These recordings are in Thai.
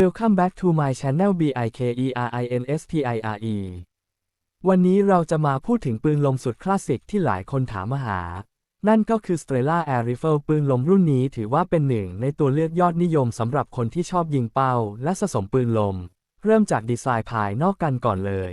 Welcome back to my channel BIKERINSPIRE วันนี้เราจะมาพูดถึงปืนลมสุดคลาสสิกที่หลายคนถามมาหา นั่นก็คือ Strela Air Rifle ปืนลมรุ่นนี้ถือว่าเป็นหนึ่งในตัวเลือกยอดนิยมสำหรับคนที่ชอบยิงเป้า และสะสมปืนลม เริ่มจากดีไซน์ภายนอกกันก่อนเลย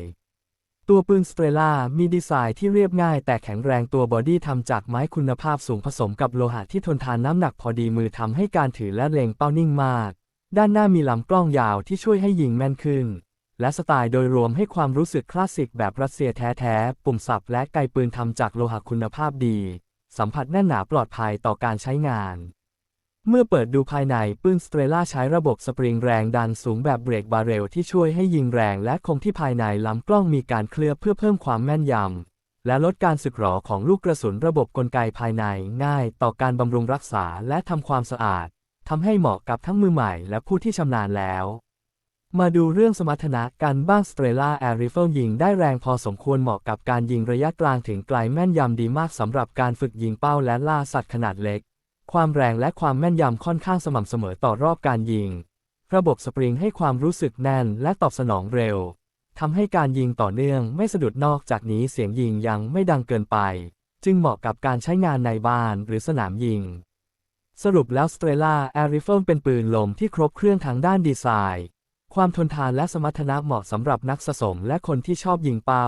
ตัวปืน Strela มีดีไซน์ที่เรียบง่าย แต่แข็งแรงตัวบอดี้ทำจากไม้คุณภาพสูงผสมกับโลหะที่ทนทานน้ำหนักพอดีมือทำให้การถือและเล็งเป้านิ่งมาก ด้านหน้ามีลำกล้องยาวที่ช่วยให้ยิงแม่นขึ้น และสไตล์โดยรวมให้ความรู้สึกคลาสสิกแบบรัสเซียแท้ๆ ปุ่มสับและไกปืนทำจากโลหะคุณภาพดี สัมผัสแน่นหนาปลอดภัยต่อการใช้งาน เมื่อเปิดดูภายในปืนสเตรล่าใช้ระบบสปริงแรงดันสูงแบบเบรกบาเรลที่ช่วยให้ยิงแรงและคงที่ภายในลำกล้องมีการเคลือบเพื่อเพิ่มความแม่นยำและลดการสึกหรอของลูกกระสุนระบบกลไกภายในง่ายต่อการบำรุงรักษาและทำความสะอาด ทำให้เหมาะกับทั้งมือใหม่และผู้ที่ชำนาญแล้ว มาดูเรื่องสมรรถนะกันบ้าง Strela Air Rifle ยิงได้แรงพอสมควรเหมาะกับการยิงระยะกลางถึงไกลแม่นยำดีมากสำหรับการฝึกยิงเป้าและล่าสัตว์ขนาดเล็ก ความแรงและความแม่นยำค่อนข้างสม่ำเสมอต่อรอบการยิง ระบบสปริงให้ความรู้สึกแน่นและตอบสนองเร็วทำให้การยิงต่อเนื่องไม่สะดุดนอกจากนี้เสียงยิงยังไม่ดังเกินไป จึงเหมาะกับการใช้งานในบ้านหรือสนามยิง สรุปแล้ว Strela Air Rifle เป็นปืนลมที่ครบเครื่องทั้งด้านดีไซน์ ความทนทานและสมรรถนะเหมาะสำหรับนักสะสมและคนที่ชอบยิงเป้า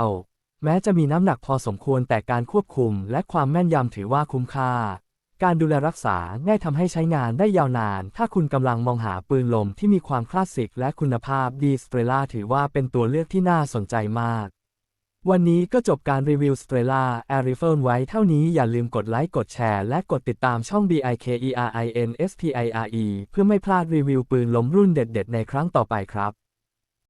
แม้จะมีน้ำหนักพอสมควรแต่การควบคุมและความแม่นยำถือว่าคุ้มค่า การดูแลรักษาง่ายทำให้ใช้งานได้ยาวนาน ถ้าคุณกำลังมองหาปืนลมที่มีความคลาสสิกและคุณภาพดี Strela ถือว่าเป็นตัวเลือกที่น่าสนใจมาก วันนี้ก็จบการรีวิวสเตรล่า Air Rifle ไว้เท่านี้อย่าลืมกดไลค์ กดแชร์ และกดติดตามช่อง BIKERINSPIRE เพื่อไม่พลาดรีวิวปืนล้มรุ่นเด็ดๆ ในครั้งต่อไปครับ